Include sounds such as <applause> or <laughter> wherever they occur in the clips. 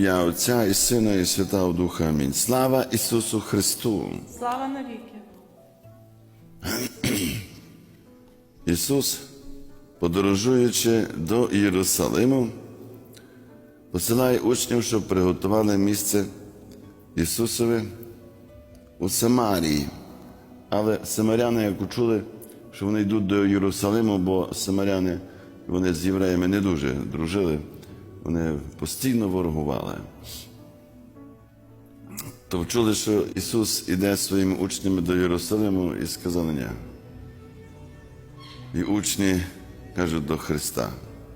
Я Отця і Сина, і Святого Духа. Амінь. Слава Ісусу Христу! Слава навіки. <clears throat> Ісус, подорожуючи до Єрусалиму, посилає учнів, щоб приготували місце Ісусові у Самарії. Але самаряни, як почули, що вони йдуть до Єрусалиму, бо самаряни вони з євреями не дуже дружили, вони постійно ворогували. То вчули, що Ісус іде своїми учнями до Єрусалиму і сказали ні. І учні кажуть до Христа: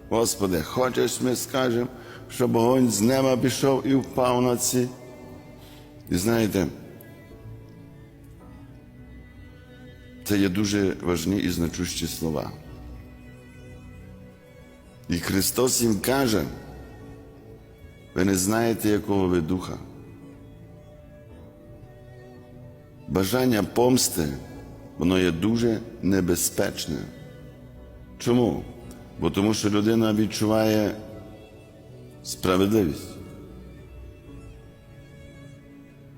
Господи, хочеш, ми скажемо, щоб вогонь з неба пішов і впав на ці. І знаєте, це є дуже важні і значущі слова. І Христос їм каже, ви не знаєте, якого ви духа. Бажання помсти, воно є дуже небезпечне. Чому? Бо тому що людина відчуває справедливість,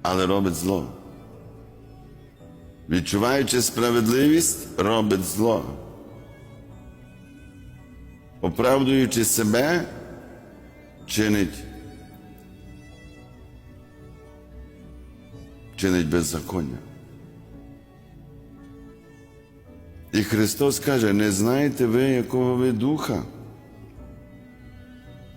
але робить зло. Відчуваючи справедливість, робить зло. Оправдуючи себе, чинить, чинить беззаконня. І Христос каже, не знаєте ви, якого ви духа.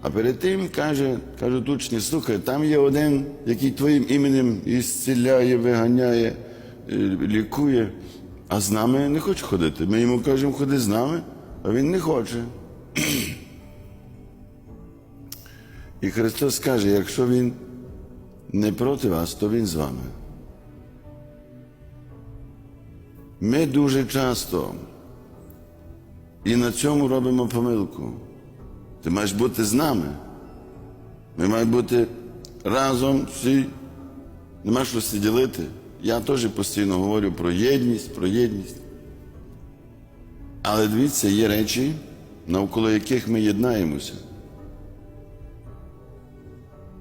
А перед тим каже, кажуть учні, слухай, там є один, який твоїм іменем ісціляє, виганяє, е, лікує, а з нами не хоче ходити. Ми йому кажемо, ходи з нами, а він не хоче. І Христос каже, якщо Він не проти вас, то Він з вами. Ми дуже часто і на цьому робимо помилку. Ти маєш бути з нами. Ми маємо бути разом всі. Нема що ділити. Я теж постійно говорю про єдність, про єдність. Але дивіться, є речі, навколо яких ми єднаємося.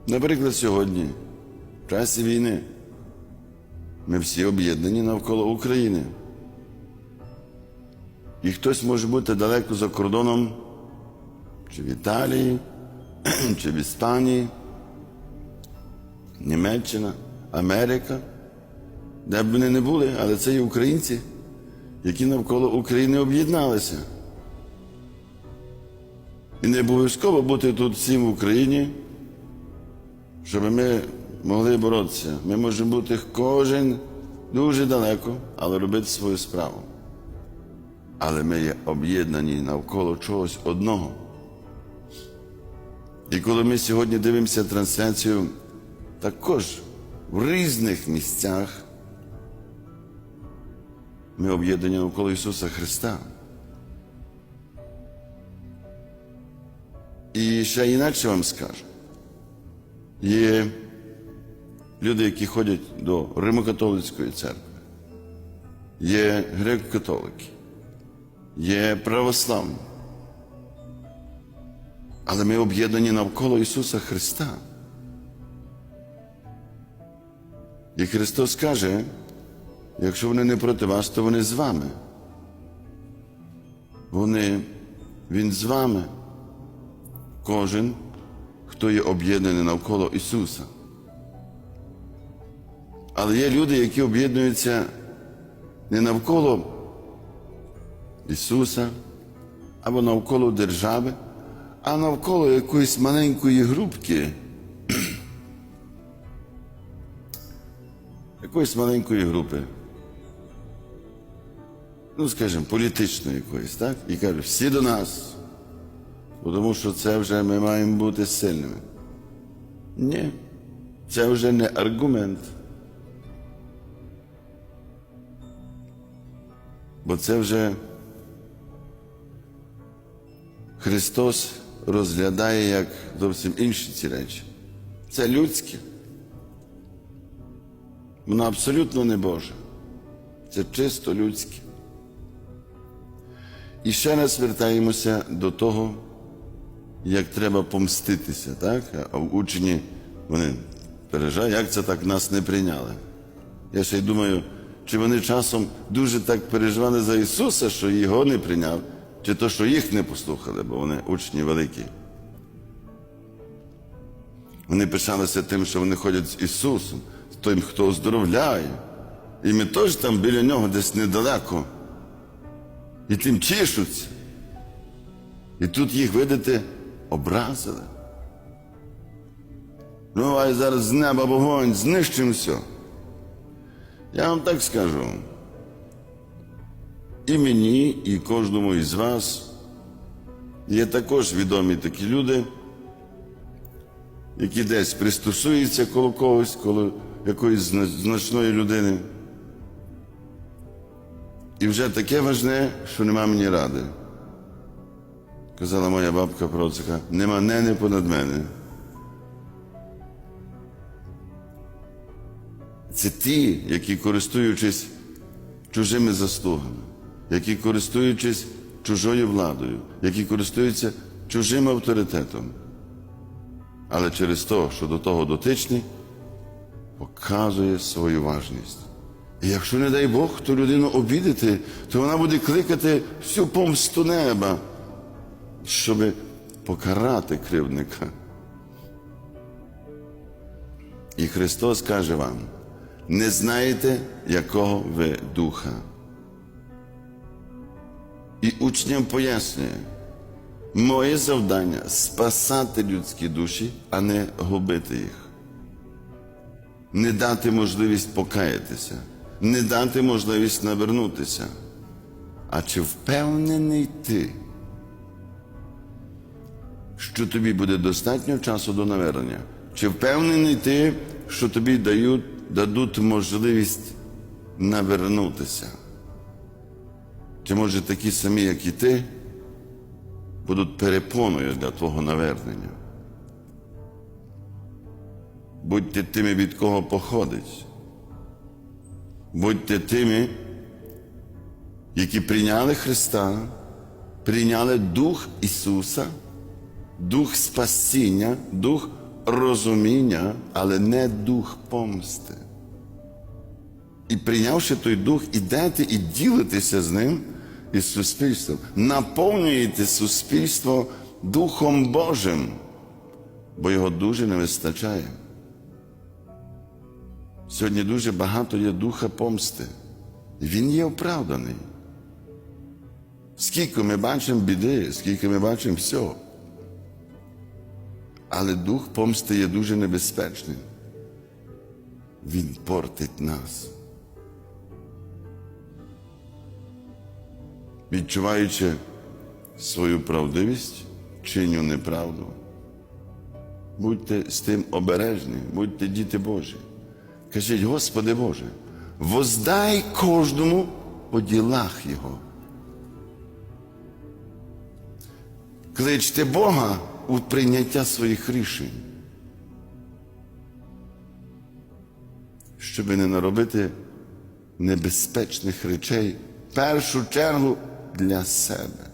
Наприклад, сьогодні, в часі війни, ми всі об'єднані навколо України. І хтось може бути далеко за кордоном, чи в Італії, <clears throat> чи в Іспанії, Німеччина, Америка, де б вони не були, але це є українці, які навколо України об'єдналися. І не обов'язково бути тут всім в Україні, щоб ми могли боротися. Ми можемо бути кожен дуже далеко, але робити свою справу. Але ми є об'єднані навколо чогось одного. І коли ми сьогодні дивимося трансляцію, також в різних місцях ми об'єднані навколо Ісуса Христа. І ще інакше вам скажу. Є люди, які ходять до Римокатолицької церкви, є греко-католики, є православні. Але ми об'єднані навколо Ісуса Христа. І Христос каже, якщо вони не проти вас, то вони з вами. Вони, Він з вами. Кожен, хто є об'єднаний навколо Ісуса. Але є люди, які об'єднуються не навколо Ісуса або навколо держави, а навколо якоїсь маленької групки, <clears throat> якоїсь маленької групи. Ну, скажімо, політичної якоїсь, так? І кажуть, всі до нас. Тому що це вже ми маємо бути сильними. Ні, це вже не аргумент. Бо це вже Христос розглядає як зовсім інші ці речі. Це людське. Воно абсолютно не Боже. Це чисто людське. І ще раз вертаємося до того, як треба помститися, так? А учні вони переживають, як це так нас не прийняли. Я ще й думаю, чи вони часом дуже так переживали за Ісуса, що його не прийняв, чи то, що їх не послухали, бо вони учні великі. Вони пишалися тим, що вони ходять з Ісусом, з тим, хто оздоровляє. І ми теж там біля нього десь недалеко. І тим тішуться. І тут їх, видите, образили. Ну, а зараз з неба вогонь, знищимо все. Я вам так скажу. І мені, і кожному із вас є також відомі такі люди, які десь пристосуються коло когось, коло якоїсь значної людини. І вже таке важне, що нема мені ради. Казала моя бабка Процика, нема нени понад мене. Це ті, які користуючись чужими заслугами, які користуючись чужою владою, які користуються чужим авторитетом. Але через те, що до того дотичний, показує свою важність. І якщо, не дай Бог, ту людину обідати, то вона буде кликати всю помсту неба, щоб покарати кривдника. І Христос каже вам, не знаєте, якого ви духа. І учням пояснює, моє завдання спасати людські душі, а не губити їх. Не дати можливість покаятися, не дати можливість навернутися. А чи впевнений ти, що тобі буде достатньо часу до навернення? Чи впевнений ти, що тобі дають, дадуть можливість навернутися? Чи може такі самі, як і ти, будуть перепоною для твого навернення? Будьте тими, від кого походить. Будьте тими, які прийняли Христа, прийняли Дух Ісуса, Дух спасіння, Дух розуміння, але не Дух помсти. І прийнявши той дух, ідете і ділитеся з ним із суспільством, наповнюєте суспільство Духом Божим, бо його дуже не вистачає. Сьогодні дуже багато є духа помсти. Він є оправданий. Скільки ми бачимо біди, скільки ми бачимо всього. Але дух помсти є дуже небезпечним. Він портить нас. Відчуваючи свою правдивість, чиню неправду. Будьте з тим обережні, будьте діти Божі. Кажіть, Господи Боже, воздай кожному по ділах Його. Кличте Бога у прийняття своїх рішень, щоб не наробити небезпечних речей в першу чергу для себе.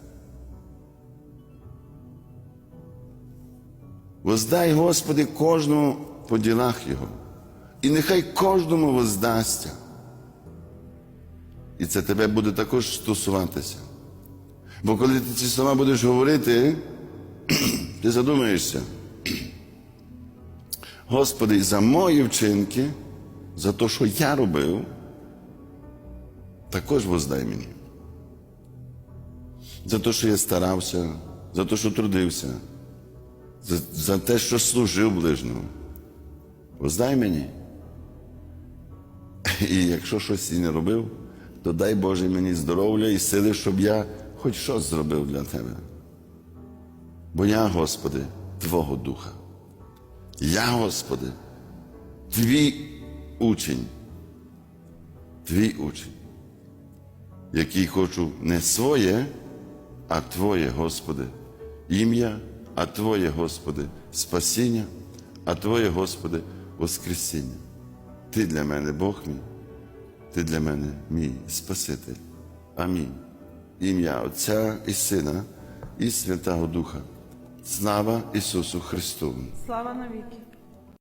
Воздай, Господи, кожному по ділах Його, і нехай кожному воздасться. І це тебе буде також стосуватися. Бо коли ти ці слова будеш говорити, <clears throat> ти задумаєшся. <clears throat> Господи, за мої вчинки, за те, що я робив, також воздай мені. За те, що я старався, за те, що трудився, за, за те, що служив ближньому. Воздай мені. І якщо щось і не робив, то дай Боже мені здоров'я і сили, щоб я хоч щось зробив для тебе. Бо я, Господи, Твого Духа. Я, Господи, Твій учень, Твій учень, який хочу не своє, а Твоє, Господи, ім'я, а Твоє, Господи, спасіння, а Твоє, Господи, Воскресіння. Ти для мене Бог мій, Ти для мене мій Спаситель. Амінь. Ім'я Отця і Сина і Святого Духа. Слава Ісусу Христу! Слава навіки.